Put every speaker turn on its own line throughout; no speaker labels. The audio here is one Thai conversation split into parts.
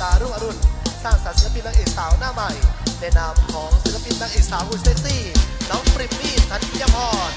ตารุ่งอรุณ สร้างสรรค์ศิลปินนางเอกสาวหน้าใหม่ ในนามของศิลปินนางเอกสาวหุ่นเซ็กซี่ น้องปริมมี่ธัญพร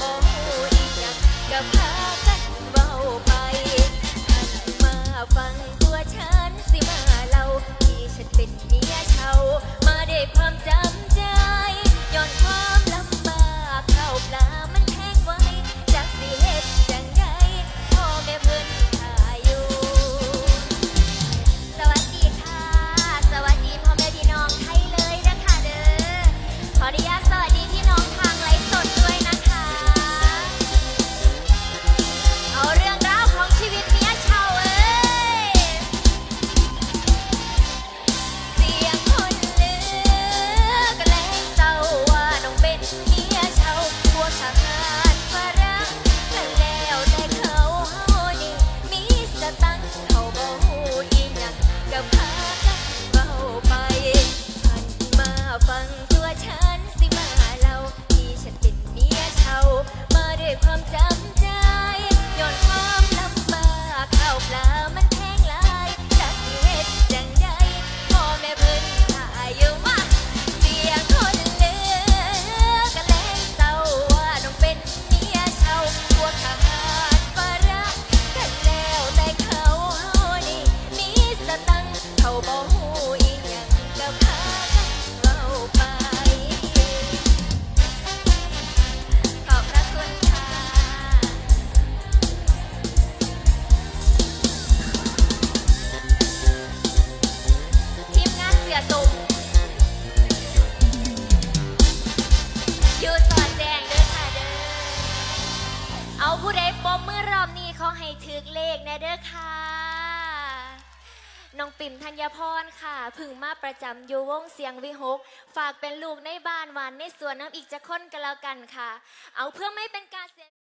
บ่ฮู้อีหยังก็พา down. ถึกเลขแน่เด้อค่ะ น้องปิ่มธัญพรค่ะ พึ่งมาประจำอยู่วงเสียงวิหก ฝากเป็นลูกในบ้านวานในสวนน้ำอีกจะค้นกันแล้วกันค่ะ เอาเพื่อไม่เป็นการเสีย